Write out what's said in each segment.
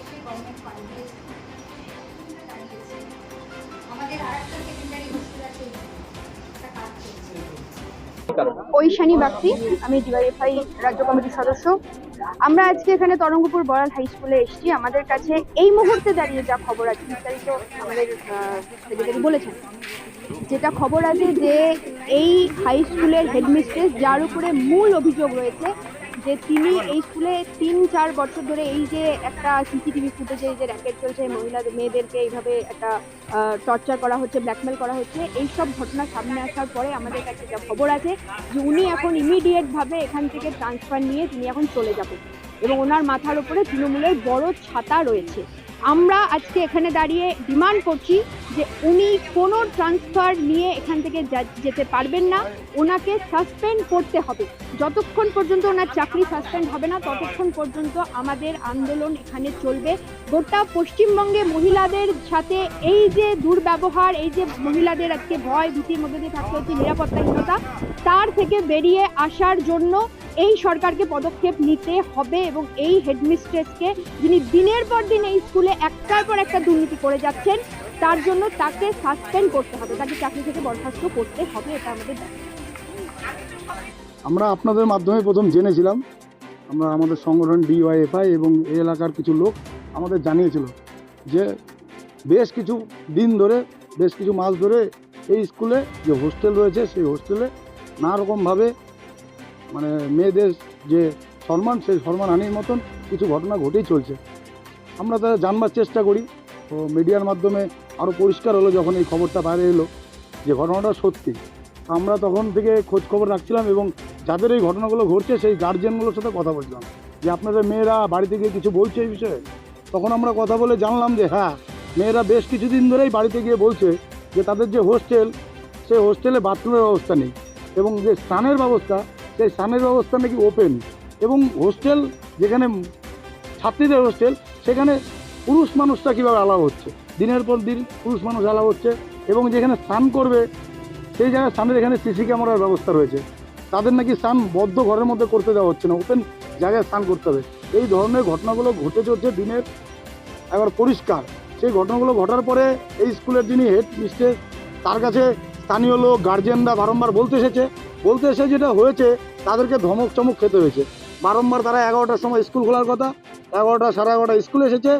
এসে গভর্নমেন্ট ঐশানী বাগচি, আমি ডিওয়াইএফআই রাজ্য কমিটির সদস্য। আমরা আজকে এখানে তরঙ্গপুর বড়াল হাই স্কুলে এসেছি। আমাদের কাছে এই মুহূর্তে দাঁড়িয়ে যা খবর আছে, বিস্তারিত আমাদের সেক্রেটারি বলেছেন। যেটা খবর আছে যে এই হাই স্কুলের হেডমিস্ট্রেস যার উপরে মূল অভিযোগ রয়েছে যে তিনি এই স্কুলে তিন, চার বছর ধরে এই যে একটা সিসিটিভি ফুটেজে এই যে র্যাকেট চলছে মহিলাদের মেয়েদেরকে এইভাবে একটা টর্চার করা হচ্ছে ব্ল্যাকমেল করা হচ্ছে এই সব ঘটনা সামনে আসার পরে আমাদের কাছে যা খবর আছে যে উনি এখন ইমিডিয়েটভাবে এখান থেকে ট্রান্সফার নিয়ে তিনি এখন চলে যাবেন। এবং ওনার মাথার ওপরে তৃণমূলের বড় ছাতা রয়েছে। আমরা আজকে এখানে দাঁড়িয়ে ডিমান্ড করছি যে উনি কোনো ট্রান্সফার নিয়ে এখান থেকে যেতে পারবেন না। ওনাকে সাসপেন্ড করতে হবে। যতক্ষণ পর্যন্ত ওনার চাকরি সাসপেন্ড হবে না, ততক্ষণ পর্যন্ত আমাদের আন্দোলন এখানে চলবে। গোটা পশ্চিমবঙ্গে মহিলাদের সাথে এই যে দুর্ব্যবহার, এই যে মহিলাদের আজকে ভয়, ভীতির মধ্যে দিয়ে থাকতে হচ্ছে নিরাপত্তাহীনতা তার থেকে বেরিয়ে আসার জন্য এই সরকারকে পদক্ষেপ নিতে হবে এবং এই হেডমিস্ট্রেসকে যিনি দিনের পর দিন এই স্কুলে একটার পর একটা দুর্নীতি করে যাচ্ছেন, তার জন্য তাকে সাসপেন্ড করতে হবে, তাকে চাকরি থেকে বরখাস্ত করতে হবে, এটা আমাদের আমরা আপনাদের মাধ্যমে প্রথম জেনেছিলাম, আমরা আমাদের সংগঠন ডিওয়াইএফআই এবং এই এলাকার কিছু লোক আমাদের জানিয়েছিল যে বেশ কিছু দিন ধরে, বেশ কিছু মাস ধরে এই স্কুলে যে হোস্টেল রয়েছে, সেই হোস্টেলে নানা রকমভাবে মানে মেয়েদের যে সম্মান, সেই সম্মান সম্মানহানির মতন কিছু ঘটনা ঘটেই চলছে। আমরা তা জানবার চেষ্টা করি। তো মিডিয়ার মাধ্যমে আরও পরিষ্কার হলো যখন এই খবরটা বাইরে এলো যে ঘটনাটা সত্যি। আমরা তখন থেকে খোঁজ খবর রাখছিলাম এবং যাদের এই ঘটনাগুলো ঘটছে, সেই গার্জিয়ানগুলোর সাথে কথা বলছিলাম। যে আপনাদের মেয়েরা বাড়িতে গিয়ে কিছু বলছে এই বিষয়ে? তখন আমরা কথা বলে জানলাম যে হ্যাঁ মেয়েরা বেশ কিছুদিন ধরেই বাড়িতে গিয়ে বলছে যে তাদের যে হোস্টেল সেই হোস্টেলে বাথরুমের ব্যবস্থা নেই। এবং যে স্নানের ব্যবস্থা সেই স্নানের ব্যবস্থা নাকি ওপেন এবং হোস্টেল যেখানে ছাত্রীদের হোস্টেল সেখানে পুরুষ মানুষটা কীভাবে আলাও হচ্ছে? দিনের পর দিন পুরুষ মানুষ আলাও হচ্ছে এবং যেখানে স্নান করবে, সেই জায়গায় স্নানের এখানে সিসি ক্যামেরার ব্যবস্থা রয়েছে। তাদের নাকি স্নান বদ্ধ ঘরের মধ্যে করতে দেওয়া হচ্ছে না ওপেন জায়গায় স্নান করতে হবে। এই ধরনের ঘটনাগুলো ঘটে চলছে দিনের, একবার পরিষ্কার। সেই ঘটনাগুলো ঘটার পরে এই স্কুলের যিনি হেড মিস্ট্রেস তার কাছে স্থানীয় লোক গার্জিয়ানরা বারংবার বলতে এসেছে বলতে এসে যেটা হয়েছে, তাদেরকে ধমক চমক খেতে হয়েছে। বারম্বার তারা এগারোটার সময় স্কুল খোলার কথা, এগারোটা সাড়ে এগারোটা স্কুল এসেছে।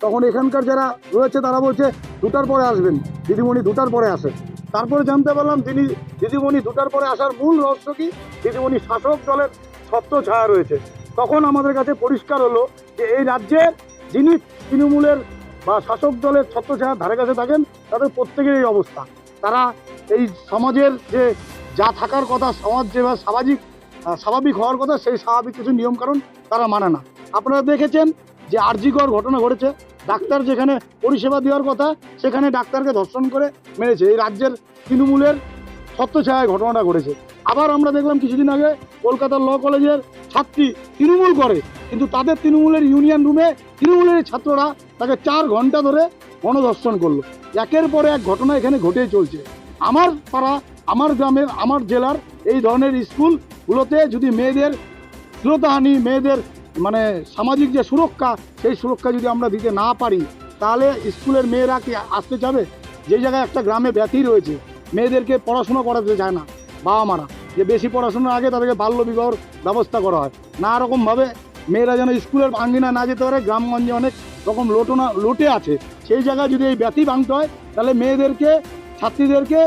তখন এখানকার যারা রয়েছে, তারা বলছে, দুটার পরে আসবেন। দিদিমণি দুটার পরে আসে। তারপরে জানতে পারলাম, তিনি, দিদিমণি দুটার পরে আসার মূল রহস্য কি? দিদিমণি শাসক দলের ছত্র ছায়া রয়েছে। তখন আমাদের কাছে পরিষ্কার হলো যে, এই রাজ্যের যিনি তৃণমূলের বা শাসক দলের ছত্র ছায়ার ধারে কাছে থাকেন, তাদের প্রত্যেকের এই অবস্থা। তারা এই সমাজের যে যা থাকার কথা সমাজ যেভাবে সামাজিক স্বাভাবিক হওয়ার কথা সেই স্বাভাবিক কিছু নিয়মকানুন তারা মানে না। আপনারা দেখেছেন যে আরজিকর ঘটনা ঘটেছে। ডাক্তার যেখানে পরিষেবা দেওয়ার কথা, সেখানে ডাক্তারকে ধর্ষণ করে মেরেছে। এই রাজ্যের তৃণমূলের ছত্রছায়ায় ঘটনাটা ঘটেছে। আবার আমরা দেখলাম কিছুদিন আগে কলকাতার ল কলেজের ছাত্রী তৃণমূল করে, কিন্তু তাদের তৃণমূলের ইউনিয়ন রুমে তৃণমূলের ছাত্ররা তাকে চার ঘণ্টা ধরে গণধর্ষণ করল। একের পর এক ঘটনা এখানে ঘটেই চলছে। আমার পাড়া আমার গ্রামের, আমার জেলার এই ধরনের স্কুলগুলোতে যদি মেয়েদের শ্রোতাহানি মেয়েদের মানে সামাজিক যে সুরক্ষা, সেই সুরক্ষা যদি আমরা দিতে না পারি, তাহলে স্কুলের মেয়েরা কি আসতে যাবে? যে জায়গায় একটা গ্রামে ব্যথি রয়েছে, মেয়েদেরকে পড়াশুনো করাতে চায় না বাবা মারা যে বেশি পড়াশোনার আগে তাদেরকে বাল্য বিবাহর ব্যবস্থা করা হয়। না রকমভাবে মেয়েরা যেন স্কুলের আঙ্গিনা না যেতে পারে, গ্রামগঞ্জে অনেক রকম লোটনা, লোটে আছে। সেই জায়গায় যদি এই ব্যথি ভাঙতে হয়, তাহলে মেয়েদেরকে, ছাত্রীদেরকে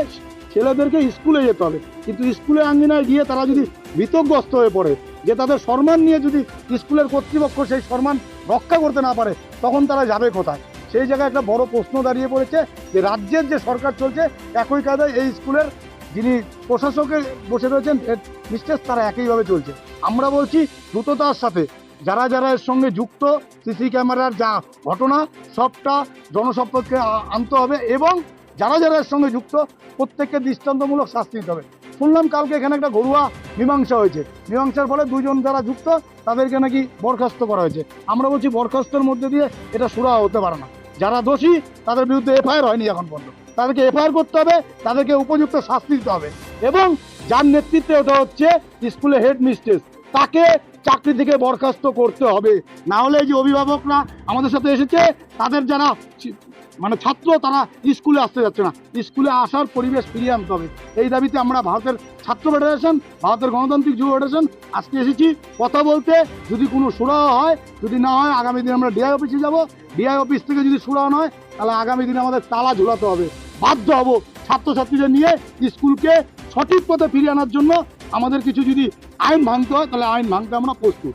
ছেলেদেরকে স্কুলে যেতে হবে। কিন্তু স্কুলে আঙ্গিনায় গিয়ে তারা যদি বিতগ্রস্ত হয়ে পড়ে, যে তাদের সম্মান নিয়ে যদি স্কুলের কর্তৃপক্ষ সেই সম্মান রক্ষা করতে না পারে, তখন তারা যাবে কোথায়? সেই জায়গায় একটা বড় প্রশ্ন দাঁড়িয়ে পড়েছে যে রাজ্যের যে সরকার চলছে, একই কায়দায় এই স্কুলের যিনি প্রশাসকে বসে রয়েছেন মিস্টেস তারা একইভাবে চলছে। আমরা বলছি দ্রুততার সাথে, যারা যারা এর সঙ্গে যুক্ত, সিসি ক্যামেরার যা ঘটনা, সবটা জনসম্পর্কে আ- আনতে হবে এবং যারা যারা এর সঙ্গে যুক্ত, প্রত্যেককে দৃষ্টান্তমূলক শাস্তি দিতে হবে। শুনলাম কালকে এখানে একটা ঘরোয়া মীমাংসা হয়েছে। মীমাংসার ফলে দুজন যারা যুক্ত, তাদেরকে নাকি বরখাস্ত করা হয়েছে। আমরা বলছি বরখাস্তের মধ্যে দিয়ে এটা সুরাহা হতে পারে না। যারা দোষী, তাদের বিরুদ্ধে এফআইআর হয়নি এখন পর্যন্ত। তাদেরকে এফআইআর করতে হবে, তাদেরকে উপযুক্ত শাস্তি দিতে হবে। এবং যার নেতৃত্বে ওটা হচ্ছে স্কুলে হেড মিস্ট্রেস, তাকে চাকরি থেকে বরখাস্ত করতে হবে। না হলে যে অভিভাবকরা আমাদের সাথে এসেছে, তাদের যারা মানে ছাত্র তারা স্কুলে আসতে যাচ্ছে না। স্কুলে আসার পরিবেশ ফিরিয়ে আনতে হবে। এই দাবিতে আমরা ভারতের ছাত্র ফেডারেশন ভারতের গণতান্ত্রিক যুব ফেডারেশন আজকে এসেছি। কথা বলতে যদি কোনো সুরাহ হয়, যদি না হয়, আগামী দিন আমরা ডিআই অফিসে যাব। ডিআই অফিস থেকে যদি সুরাহ না হয় তাহলে আগামী দিনে আমাদের তালা ঝুলাতে হবে। বাধ্য হব ছাত্রছাত্রীদের নিয়ে স্কুলকে সঠিক পথে ফিরিয়ে আনার জন্য। আমাদের কিছু যদি আইন ভাঙতে হয়, তাহলে আইন ভাঙতে আমরা প্রস্তুত।